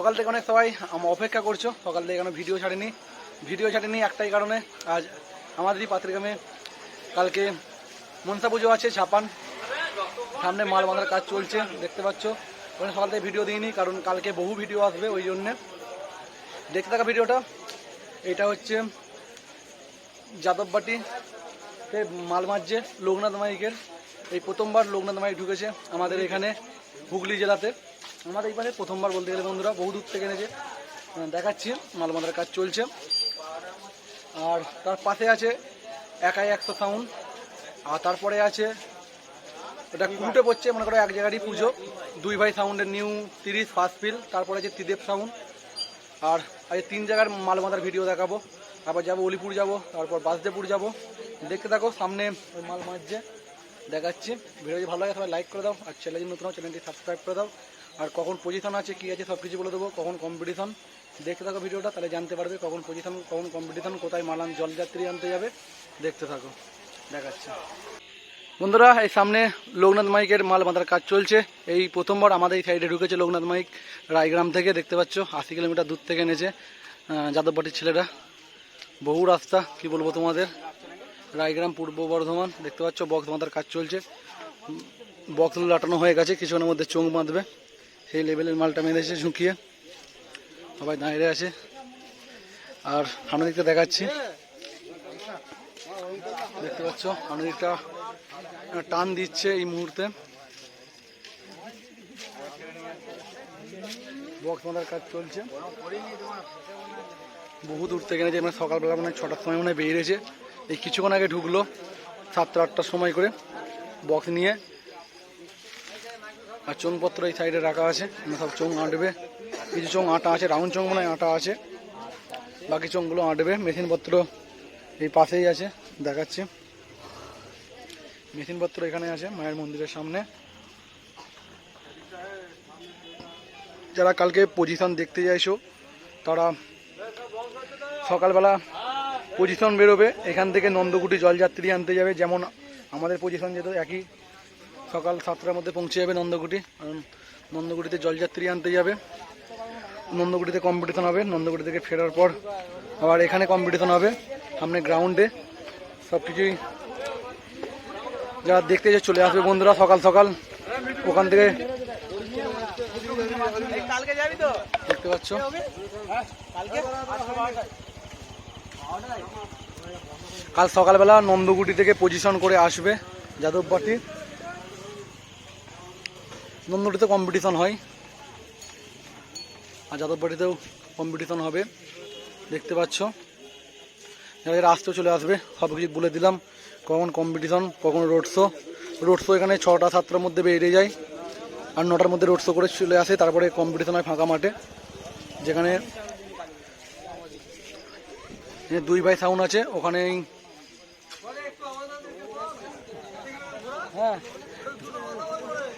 সকাল থেকে অনেক সবাই অপেক্ষা করছ। সকাল থেকে এখনও ভিডিও ছাড়েনি। ভিডিও ছাড়েনি একটাই কারণে আজ আমাদেরই পাত্রিগ্রামে কালকে মনসা পুজো আছে, ছাপান। সামনে মাল বাঁধার কাজ চলছে, দেখতে পাচ্ছ। ওখানে সকাল থেকে ভিডিও দিইনি, কারণ কালকে বহু ভিডিও আসবে, ওই জন্যে। দেখতে থাকা ভিডিওটা এটা হচ্ছে যাদববাটি মাল মাঝে লোকনাথ মাইকের। এই প্রথমবার লোকনাথ মাইক ঢুকেছে আমাদের এখানে হুগলি জেলাতে। আমাদের এইবারে প্রথমবার বলতে গেলে বন্ধুরা বহু দূর থেকে এনেছে। দেখাচ্ছি মাল বাঁধার কাজ চলছে। আর তার পাশে আছে একাই একশো সাউন্ড আর তারপরে আছে, এটা কুটে পড়ছে, মনে করো এক জায়গারই পুজো। দুই ভাই সাউন্ডের নিউ তিরিশ ফার্স্ট ফিল তারপরে আছে ত্রিদেব সাউন্ড আর আজ তিন জায়গার মাল বাঁধার ভিডিও দেখাবো। তারপর যাব অলিপুর যাব, তারপর বাসদেপুর যাব। দেখতে থাকো, সামনে ওই মাল মাঝছে দেখাচ্ছি। ভিডিও যদি ভালো লাগে, সবাই লাইক করে দাও। আর চ্যানেল নতুন চ্যানেলটি সাবস্ক্রাইব করে দাও। আর কখন পজিশন আছে, কী আছে সব কিছু বলে দেবো। কখন কম্পিটিশন দেখতে থাকো ভিডিওটা তাহলে জানতে পারবে কখন পজিশন কখন কম্পিটিশন কোথায় মালান জলযাত্রী আনতে যাবে। দেখতে থাকো। দেখাচ্ছি। বন্ধুরা, এই সামনে লোকনাথ মাইকের মাল বাঁধার কাজ চলছে। এই প্রথমবার আমাদের এই সাইডে ঢুকেছে লোকনাথ মাইক রায়গ্রাম থেকে, দেখতে পাচ্ছ? আশি কিলোমিটার দূর থেকে এনেছে যাদববাটির ছেলেরা। বহু রাস্তা, কি বলব তোমাদের? রায়গ্রাম, পূর্ব বর্ধমান, দেখতে পাচ্ছ? বক্স বাঁধার কাজ চলছে। বক্স লাটানো হয়ে গেছে, কিছুক্ষণের মধ্যে চোখ বাঁধবে। সেই লেভেলের মালটা মেরেছে ঝুঁকিয়ে সবাই দাঁড়িয়ে আছে। আর সামনের দিকটা দেখাচ্ছি। দেখতে পাচ্ছ, সামনের দিকটা টান দিচ্ছে এই মুহূর্তে। বক্স বাঁধার কাজ চলছে। বহু দূর থেকে এনেছে মানে সকালবেলা মানে ছটার সময় মনে বেরিয়েছে। এই কিছুক্ষণ আগে ঢুকলো সাতটা আটটার সময় করে বক্স নিয়ে। আর চোঙপত্র এই সাইডে রাখা আছে। সব চোঙ আঁটবে। কিছু চোং আটা আছে, রাউন্ড চোঙ মনে আটা আছে। বাকি চোঙগুলো আঁটবে। মেশিনপত্র এই পাশেই আছে, দেখাচ্ছি। মেশিনপত্র এখানে আছে, মায়ের মন্দিরের সামনে। যারা কালকে পজিশন দেখতে চাইছো, তারা সকালবেলা পজিশন বেরোবে। এখান থেকে নন্দকুটি জলযাত্রী আনতে যাবে। যেমন আমাদের পজিশন যেত একই সকাল সাতটার মধ্যে পৌঁছে যাবে নন্দকুটি নন্দকুটিতে জলযাত্রী আনতে যাবে। নন্দকুটিতে কম্পিটিশন হবে। নন্দকুটি থেকে ফেরার পর আবার এখানে কম্পিটিশন হবে। সামনে গ্রাউন্ডে সব কিছুই যারা দেখতে যে চলে আসবে বন্ধুরা সকাল সকাল। ওখান থেকে দেখতে পাচ্ছ। কাল সকালবেলা নন্দকুটি থেকে পজিশন করে আসবে যাদববাটি। নন্দকুটিতে কম্পিটিশন হয়। আর যাদববাটিতেও কম্পিটিশন হবে, দেখতে পাচ্ছ। যারা আসতেও চলে আসবে, সব কিছু বলে দিলাম। কখন কম্পিটিশন কখন রোড শো রোড শো এখানে ছটা, সাতটার মধ্যে বেরিয়ে যায়। আর নটার মধ্যে রোড শো করে চলে আসে, তারপরে কম্পিটিশন হয় ফাঁকা মাঠে। যেখানে দুই ভাই সাউন্ড আছে, ওখানেই হ্যাঁ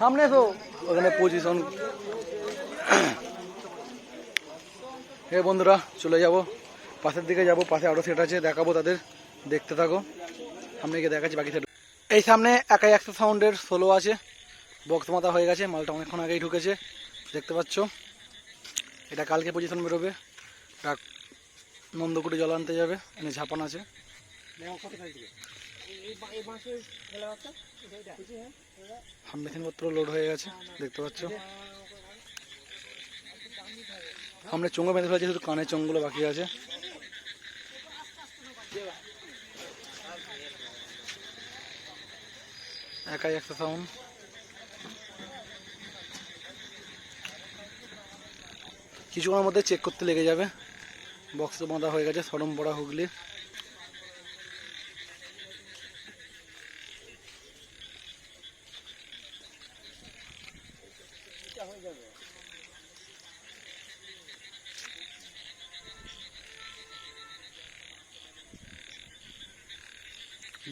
সামনে এসো। ওখানে পজিশন। হে বন্ধুরা, চলে যাব। পাশের দিকে যাব, পাশে আরও সেট আছে, দেখাবো তাদের। দেখতে থাকো। সামনে গিয়ে দেখাচ্ছি বাকি সেট এই সামনে একাই একশো সাউন্ডের সোলো আছে। বক্স মাথা হয়ে গেছে, মালটা অনেকক্ষণ আগেই ঢুকেছে। দেখতে পাচ্ছ? এটা কালকে পজিশন বেরোবে। এটা নন্দকুটি জল আনতে যাবে, এনে ঝাপান আছে। মেশিনপত্র লোড হয়ে গেছে, দেখতে পাচ্ছ। সামনে চোঙো বেঁধে ফেলেছে, শুধু কানের চোঙগুলো বাকি আছে। একাই একটা সাউন্ড কিছুক্ষণের মধ্যে চেক করতে লেগে যাবে। বক্স বাঁধা হয়ে গেছে, সরম পড়া হুগলি।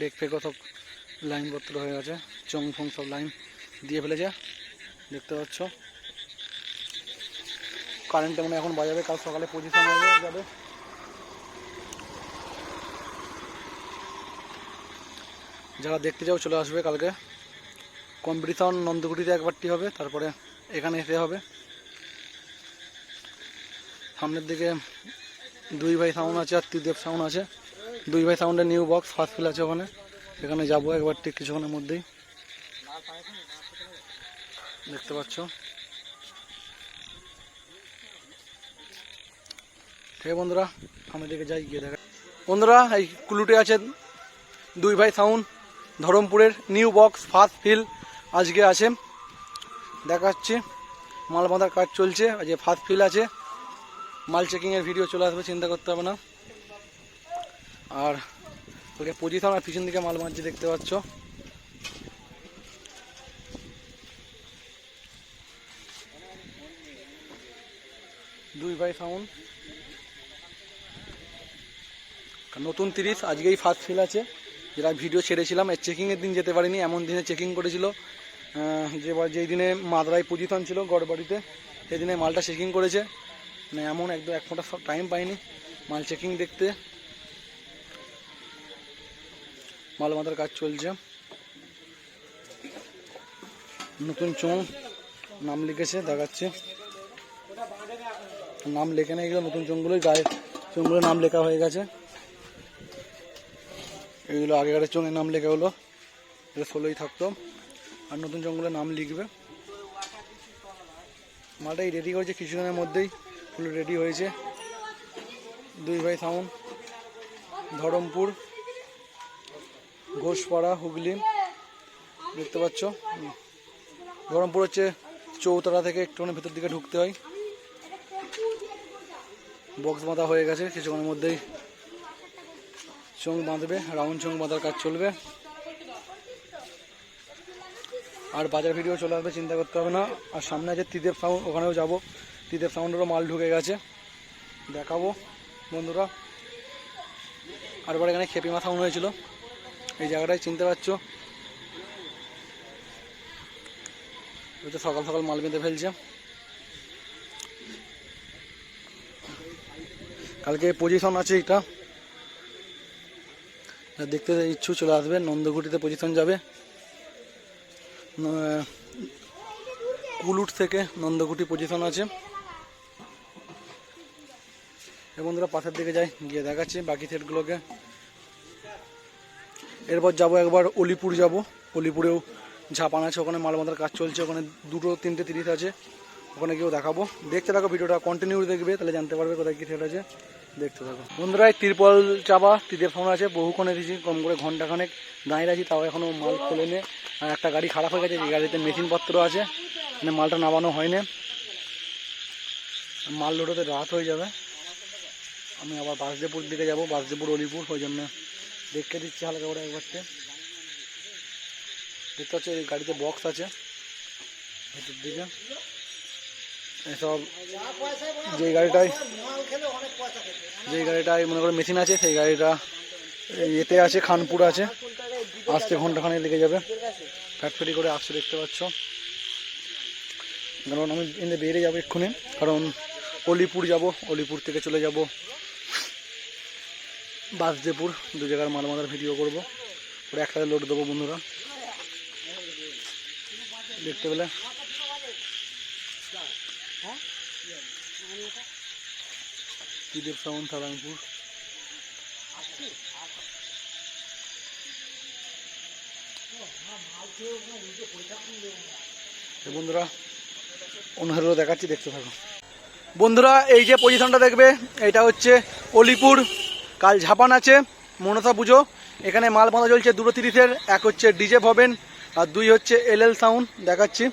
ডেক ফেকও সব লাইনপত্র হয়ে গেছে চং ফং সব লাইন দিয়ে ফেলেছে, দেখতে পাচ্ছ। কারেন্টটা মানে এখন বাজাবে, কাল সকালে পজিশন হয়ে যাবে। যারা দেখতে যাও চলে আসবে কালকে। কম্পিটিশন নন্দকুটিতে একবারটি হবে, তারপরে এখানে এসে হবে। সামনের দিকে দুই ভাই সাউন্ড আছে, আর ত্রিদেব সাউন্ড আছে। দুই ভাই সাউন্ডের নিউ বক্স ফার্স্ট ফিল আছে ওখানে। সেখানে যাব একবার ঠিক কিছুক্ষণের মধ্যেই। দেখতে পাচ্ছ? ঠিক বন্ধুরা, সামনের দিকে যাই, গিয়ে দেখা বন্ধুরা, এই কুলুটে আছে দুই ভাই সাউন্ড ধরমপুরের নিউ বক্স ফার্স্ট ফিল আজকে আছে। দেখাচ্ছি, মাল বাঁধার কাজ চলছে আজকে ফার্স্ট ফিল আছে। মাল চেকিংয়ের ভিডিও চলে আসবে, চিন্তা করতে হবে না। আর ওকে পজিশন আর পিছন দিকে মাল মারছে, দেখতে পাচ্ছ? দুই ভাই সাউন্ড নতুন তিরিশ, আজকেই ফার্স্ট ফিল আছে। যেটা ভিডিও ছেড়েছিলাম, এর চেকিংয়ের দিন যেতে পারিনি, এমন দিনে চেকিং করেছিল। যে যেই দিনে মাদরাই পজিশন ছিল গড়বাড়িতে, সেই দিনে মালটা চেকিং করেছে। মানে এমন একদম এক ফোঁটা টাইম পাইনি মাল চেকিং দেখতে। মাল মাথার কাজ চলছে। নতুন চোঁ নাম লিখেছে, দেখাচ্ছে। নাম লেখে না এগুলো, নতুন চোঙগুলোই গায়ে, চোঙগুলোর নাম লেখা হয়ে গেছে। এগুলো আগেকার চোঙের নাম লেখা হলো। এটা ষোলোই থাকতো। আর নতুন চোঙগুলোর নাম লিখবে। মালটাই রেডি করেছে কিছুদিনের মধ্যেই। ফুল রেডি হয়েছে। দুই ভাই সাউন্ড ধরমপুর। ঘোষপাড়া হুগলি। দেখতে পাচ্ছ। ধরমপুর হচ্ছে চৌতলা থেকে একটুখানি ভেতর দিকে ঢুকতে হয়। বক্স বাঁধা হয়ে গেছে, কিছুক্ষণের মধ্যেই চোঙ বাঁধবে, রাউন্ড চোঙ বাঁধার কাজ চলবে। আর বাজার ভিডিও চলে আসবে, চিন্তা করতে হবে না। আর সামনে আছে ত্রিদেব সাউন্ড ওখানেও যাব। ত্রিদেব সাউন্ডেরও মাল ঢুকে গেছে। দেখাবো বন্ধুরা। আর এবার এখানে খেপিমা সাউন্ড হয়েছিল। এই জায়গাটাই চিনতে পারছ। তো সকাল সকাল মাল বেঁধে ফেলছে। কালকে পজিশন আছে এটা। দেখতে ইচ্ছু চলে আসবে নন্দকুটিতে পজিশন যাবে। কুলুট থেকে নন্দকুটি পজিশন আছে। বন্ধুরা পাশের দিকে যাই, গিয়ে দেখাচ্ছি বাকি সেটগুলোকে। এরপর যাব একবার অলিপুর যাব। অলিপুরেও ঝাপান আছে, ওখানে মাল বাঁধার কাজ চলছে, ওখানে দুটো, তিনটে তিরিশ আছে। ওখানে গিয়েও দেখাবো। দেখতে থাকো ভিডিওটা কন্টিনিউ দেখবে, তাহলে জানতে পারবে কোথায় কী সেট আছে। দেখতে থাকো। বন্ধুরা তিরপল চাপা তিদের ফোন আছে, বহুক্ষণ এসেছি, কম করে ঘন্টাখানেক দাঁড়িয়ে আছি, তাও এখনও মাল খোলেনি আর একটা গাড়ি খারাপ হয়ে গেছে, এই গাড়িতে মেশিনপত্র আছে মানে মালটা নামানো হয়নি। মাল লোডোতে রাত হয়ে যাবে। আমি আবার বাসদেপুর দিকে যাব বাসদেপুর অলিপুর, ওই জন্য। দেখে দিচ্ছি হালকা করে একবারতে। দেখতে পাচ্ছি এই গাড়িতে বক্স আছে। ভেতর দিকে। এসব যে গাড়িটায় যে গাড়িটায় মনে করো মেশিন আছে, সেই গাড়িটা এতে আছে, খানপুর আছে। আসতে ঘন্টাখানে লেগে যাবে। ফ্যাক্টরি করে আসতে দেখতে পাচ্ছ। কারণ আমি এনে বেরিয়ে যাব এক্ষুনি। কারণ অলিপুর যাব, অলিপুর থেকে চলে যাব। বাসদেপুর দু জায়গার মাল ভিডিও করব। ওরা একসাথে লোড দেবো বন্ধুরা। দেখতে পেলে? ত্রিদেব সাউন্ড সারাংপুর তো বন্ধুরা, অনুহারও দেখাচ্ছি, দেখতে থাকো। বন্ধুরা, এই যে পজিশনটা দেখবে, এটা হচ্ছে অলিপুর। কাল ঝাপান আছে, মনসা পুজো। এখানে মাল বাঁধা চলছে দুটো তিরিশের, এক হচ্ছে ডিজে ভবেন, আর দুই হচ্ছে এল এল সাউন্ড, দেখাচ্ছি।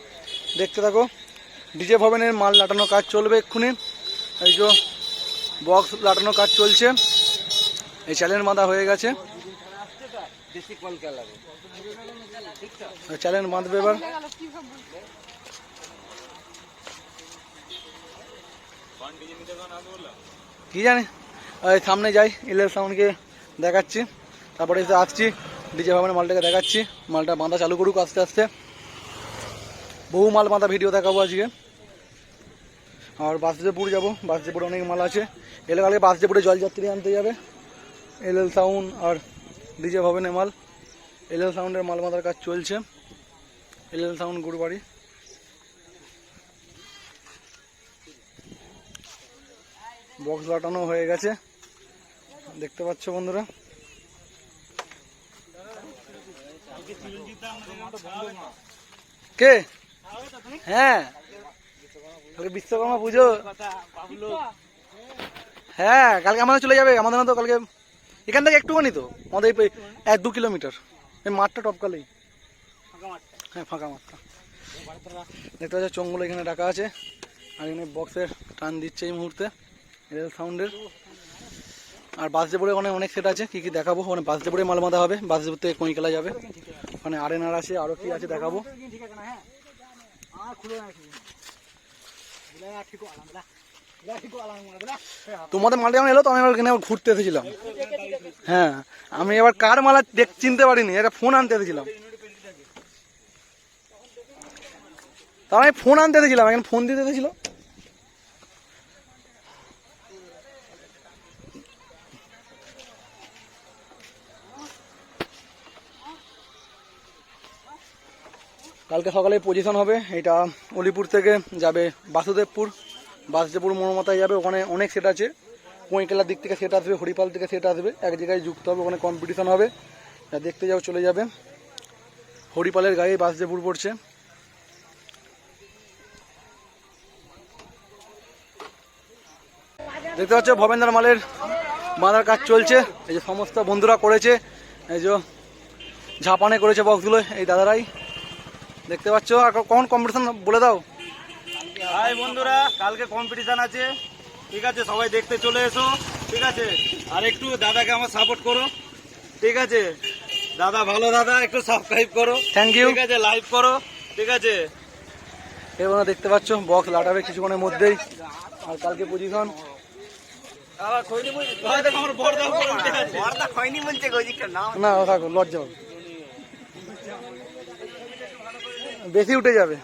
দেখতে থাকো, ডিজে ভবেনের মাল লাটানোর কাজ চলবে এক্ষুনি। এই যে বক্স লাটানো কাজ চলছে, এই চ্যালেঞ্জ বাঁধা হয়ে গেছে। চ্যালেঞ্জ বাঁধবে এবার। কি জানি? সামনে যাই ইলের সাউন্ডকে দেখাচ্ছি। তারপরে এসে আসছি ডিজে ভাবনের মালটাকে দেখাচ্ছি। মালটা বাঁধা চালু করুক আস্তে আস্তে। বহু মাল বাঁধা ভিডিও দেখাবো আজকে। আর বাসদেপুর যাব। বাসদেপুরে অনেক মাল আছে। এলে কালকে বাসদেপুরে জলযাত্রী আনতে যাবে। এল এল সাউন্ড আর ডিজে ভবনের মাল। এল এল সাউন্ডের মাল বাঁধার কাজ চলছে। এল এল সাউন্ড গুরুবাড়ি। বক্স লাটানো হয়ে গেছে। দেখতে পাচ্ছ বন্ধুরা। কে? হ্যাঁ। বিশ্বকর্মা পুজো। হ্যাঁ কালকে আমাদের চলে যাবে। আমাদের তো কালকে এখান থেকে একটুখানি তো। আমাদের এক দু কিলোমিটার। এই মাঠটা টপকালেই হ্যাঁ ফাঁকা মাঠটা। দেখতে পাচ্ছ, চোঙগুলো এখানে রাখা আছে। আর এখানে বক্সের টান দিচ্ছে এই মুহূর্তে। সাউন্ডের আর বাসদেপুরে ওখানে অনেক সেট আছে, কি কি দেখাবো? ওখানে বাসদেপুরে মাল বাঁধা হবে, বাস বাসদেপুর থেকে কইকেলা যাবে? ওখানে আরেনার আছে আরও কি আছে দেখাবো? তোমাদের মালটা যখন এলো তো আমি আবার এখানে ঘুরতে এসেছিলাম। হ্যাঁ আমি এবার কার মালা দেখ চিনতে পারিনি, একটা ফোন আনতে এসেছিলাম। তার আমি ফোন আনতে এসেছিলাম, এখন ফোন দিতে এসেছিল। কালকে সকালে পজিশন হবে। এটা অলিপুর থেকে যাবে বাসুদেবপুর। বাসুদেবপুর মনোমাতায় যাবে। ওখানে অনেক সেট আছে। কুঁইকেলার দিক থেকে সেট আসবে, হরিপাল থেকে সেট আসবে। এক জায়গায় যুক্ত হবে, ওখানে কম্পিটিশন হবে। দেখতে যাও, চলে যাবে। হরিপালের গায়ে বাসুদেবপুর পড়ছে। দেখতে পাচ্ছ, ভবেন্দ্র মালের বাঁধার কাজ চলছে। এই যে সমস্ত বন্ধুরা করেছে, এই যে ঝাপানে করেছে বক্সগুলো এই দাদারাই। দেখতে পাচ্ছ? আর কখন কম্পিটিশন বলে দাও। হাই বন্ধুরা কালকে কম্পিটিশন আছে। ঠিক আছে সবাই দেখতে চলে এসো। ঠিক আছে? আর একটু দাদাকে আমার সাপোর্ট করো। ঠিক আছে? দাদা ভালো দাদা একটু সাবস্ক্রাইব করো। থ্যাংক ইউ ঠিক আছে লাইভ করো। ঠিক আছে? এবার দেখতে পাচ্ছ? বক্স লাটাবে কিছুক্ষণের মধ্যেই। আর কালকে পজিশন না না ও থাকো লজ্জা হবে। বেশি উঠে যাবে।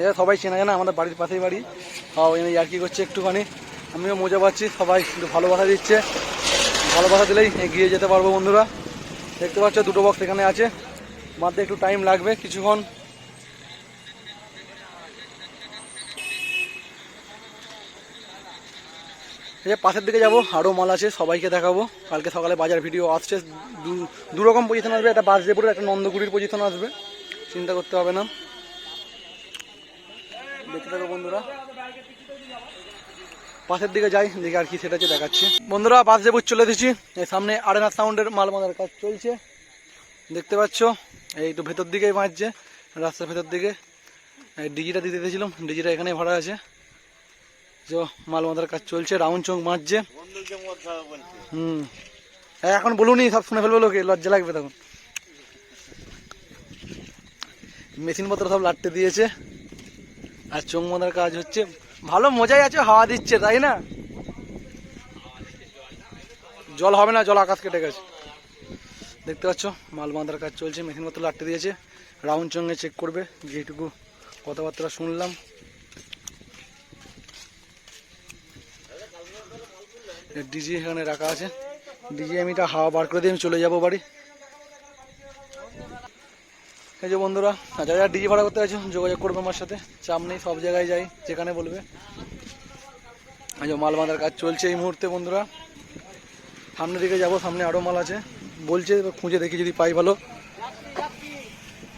এরা সবাই চেনা জানা, আমাদের বাড়ির পাশেই বাড়ি। তাও এনে ইয়ার্কি করছে একটুখানি, আমিও মজা পাচ্ছি, সবাই একটু ভালোবাসা দিচ্ছে। ভালোবাসা দিলেই এগিয়ে যেতে পারব বন্ধুরা। দেখতে পাচ্ছ, দুটো বক্স এখানে আছে। মারতে একটু টাইম লাগবে, কিছুক্ষণ যে পাশের দিকে যাব আরও মাল আছে, সবাইকে দেখাবো। কালকে সকালে বাজার ভিডিও আসছে, দু- রকম পজিশন আসবে, একটা বাসদেপুরের একটা নন্দগুড়ির পজিশন আসবে। চিন্তা করতে হবে না। দেখতে থাকো বন্ধুরা। পাশের দিকে যাই, দেখি আর কি সেটা আছে দেখাচ্ছি। বন্ধুরা বাসদেপুর চলে এসেছি। এই সামনে আরেনা সাউন্ডের মাল বাঁধার কাজ চলছে। দেখতে পাচ্ছ? এই তো ভেতর দিকেই বাঁধছে, রাস্তার ভেতর দিকে। ডিজিটা দিতে দিয়েছিলাম, ডিজিটা এখানে ভরা আছে। যে মাল বাঁধার কাজ চলছে রাউন্ড চোখ বাঁধছে হুম এখন বলুনি সব শুনে ফেলব লোকে, লজ্জা লাগবে তখন। মেশিন পত্র সব লাটতে দিয়েছে। আর চোখ বাঁধার কাজ হচ্ছে। ভালো মজাই আছে, হাওয়া দিচ্ছে, তাই না? জল হবে না, জল আকাশ কেটে গেছে। দেখতে পাচ্ছ, মাল বাঁধার কাজ চলছে, মেশিন পত্র লাটতে দিয়েছে। রাউন্ড চঙ্গে চেক করবে, যেটুকু কথাবার্তা শুনলাম। ডিজি এখানে রাখা আছে। ডিজি আমি এটা হাওয়া বার করে দিয়ে আমি চলে যাব বাড়ি। এই যে বন্ধুরা, আর যারা ডিজি ভাড়া করতে আছে যোগাযোগ করবে আমার সাথে। চাপ নেই, সব জায়গায় যাই, যেখানে বলবে। এই যে মাল বাঁধার কাজ চলছে এই মুহূর্তে বন্ধুরা। সামনের দিকে যাব, সামনে আরও মাল আছে। বলছে খুঁজে দেখি যদি পাই ভালো।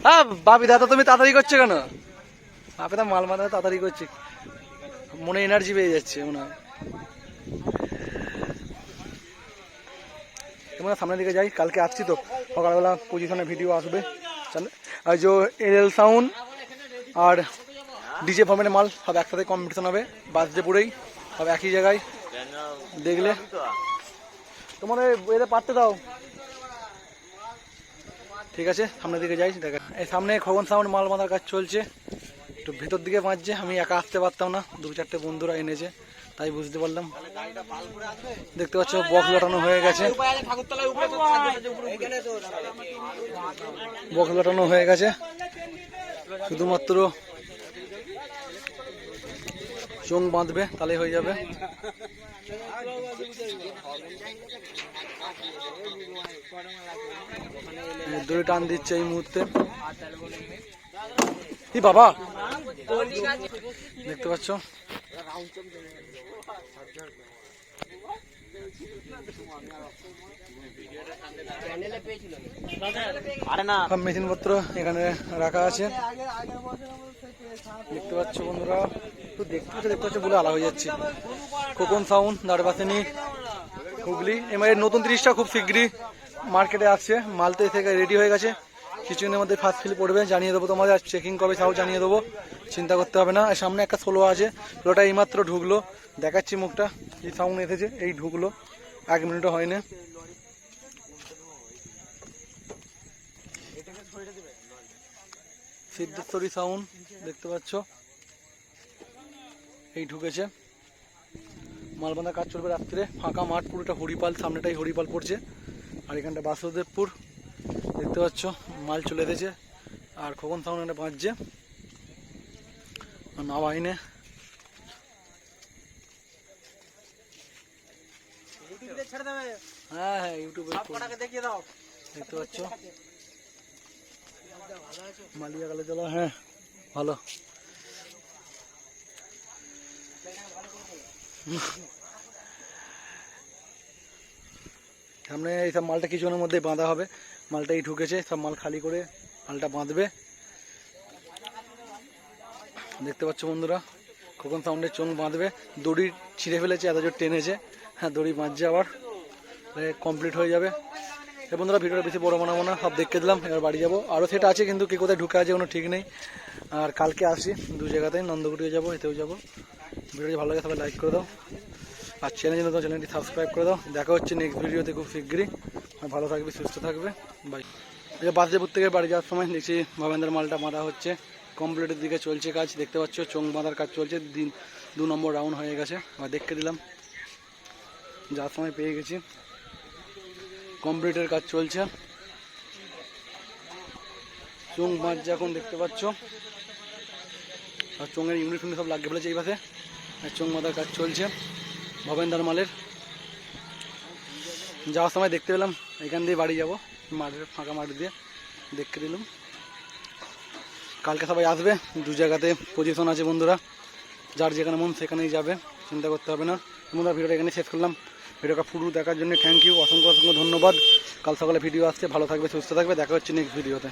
হ্যাঁ বাপি দাদা, তুমি তাড়াতাড়ি করছ কেন? বাপি দা মাল বাঁধা তাড়াতাড়ি করছে। মনে এনার্জি পেয়ে যাচ্ছে মনে হয়। তোমরা সামনের দিকে যাই, কালকে আসছি তো। সকালবেলা পজিশনের ভিডিও আসবে। আর যে এল সাউন্ড আর ডিজে ফর্মের মাল, সব একসাথে কম্পিটিশন হবে। বাসদেপুরেই সব একই জায়গায়। দেখলে। তোমার এদের পারতে দাও। ঠিক আছে, সামনের দিকে যাই, দেখা। এই সামনে খগন সাউন্ড মাল বাঁধার কাজ চলছে। একটু ভেতর দিকে বাঁধছে, আমি একা আসতে পারতাম না। দু চারটে বন্ধুরা এনেছে। তাই বুঝতে পারলাম। দেখতে পাচ্ছ, বক লাটানো হয়ে গেছে। বক লাটানো হয়ে গেছে। শুধুমাত্র চোখ বাঁধবে তাহলে হয়ে যাবে। দড়ি টান দিচ্ছে এই মুহূর্তে। বাবা! দেখতে পাচ্ছ? সব মেশিনপত্র এখানে রাখা আছে। দেখতে পাচ্ছ বন্ধুরা একটু দেখতে পাচ্ছ দেখতে পাচ্ছ বলে আলা হয়ে যাচ্ছে। কোকন সাউন্ড দাঁড়বাসিনী, হুগলি। এর নতুন তিরিশটা খুব শীঘ্রই মার্কেটে আসছে। মাল তো থেকে রেডি হয়ে গেছে। কিছুদিনের মধ্যে ফার্স্ট ফিল পড়বে, জানিয়ে দেবো তোমাদের, আর চেকিং কবে তাও জানিয়ে দেবো। চিন্তা করতে হবে না। সামনে একটা সোলো আছে সোলোটা এইমাত্র ঢুকলো। দেখাচ্ছি মুখটা, এই সাউন্ড এসেছে, এই ঢুকলো। এক মিনিটও হয়নি। সিদ্ধেশ্বরী সাউন্ড দেখতে পাচ্ছ? এই ঢুকেছে। মালবান্ধা কাজ চলবে রাত্রে, ফাঁকা মাঠ, পুরোটা হরিপাল, সামনেটাই হরিপাল পড়ছে। আর এখানটা বাসুদেবপুর, দেখতে পাচ্ছ? মাল চলে এসেছে। আর খোকন সাউন্ড একটা ছেড়ে দেবে হ্যাঁ হ্যাঁ ইউটিউবে দেখিয়ে দাও। দেখতে পাচ্ছ? মালিয়া কালে চলো হ্যাঁ ভালো। সামনে এই সব মালটা কিছুক্ষণের মধ্যে বাঁধা হবে। মালটা এই ঢুকেছে, সব মাল খালি করে মালটা বাঁধবে। দেখতে পাচ্ছ বন্ধুরা, কখন সাউন্ডের চোখ বাঁধবে। দড়ি ছিঁড়ে ফেলেছে, এত জোর টেনেছে। হ্যাঁ দড়ি বাঁধছে আবার। কমপ্লিট হয়ে যাবে। এ, বন্ধুরা, ভিডিওটা বেশি বড় বানাবো না, সব দেখে দিলাম, এবার বাড়ি যাব। আরও সেটা আছে, কিন্তু কে কোথায় ঢুকে আছে কোনো ঠিক নেই। আর কালকে আসি, দু জায়গাতেই নন্দকুটিও যাব, এতেও যাব। ভিডিওটি ভালো লাগে সবাই লাইক করে দাও। আর চ্যানেল চ্যানেলটি সাবস্ক্রাইব করে দাও। দেখা হচ্ছে নেক্সট ভিডিওতে খুব শীঘ্রই। ভালো থাকবে, সুস্থ থাকবে। বাই এই বাসদেপুর থেকে বাড়ি যাওয়ার সময় দেখছি ভবেন্দ্র মালটা মারা হচ্ছে। কমপ্লিটের দিকে চলছে কাজ, দেখতে পাচ্ছ চোং বাঁধার কাজ চলছে। দিন দু নম্বর রাউন্ড হয়ে গেছে আর দেখতে দিলাম। যাওয়ার সময় পেয়ে গেছি। কমপ্লিটের কাজ চলছে। চোং বাঁধছে এখন, দেখতে পাচ্ছ। আর চোঙের ইউনিট সব লাগিয়ে ফেলেছে এই পাশে। আর চোং বাঁধার কাজ চলছে। ভবেন্দার মালের। যাওয়ার সময় দেখতে পেলাম, এখান দিয়ে বাড়ি যাব, মাঠের ফাঁকা মাঠ দিয়ে দেখতে দিলাম কালকে সবাই আসবে, দু জায়গাতে পজিশন আছে বন্ধুরা, যার যেখানে মন সেখানেই যাবে, চিন্তা করতে হবে না। বন্ধুরা, ভিডিওটা এখানে শেষ করলাম। ভিডিওটা পুরো দেখার জন্য থ্যাংক ইউ অসংখ্য অসংখ্য ধন্যবাদ। কাল সকালে ভিডিও আসছে, ভালো থাকবে, সুস্থ থাকবে, দেখা হচ্ছে নেক্সট ভিডিওতে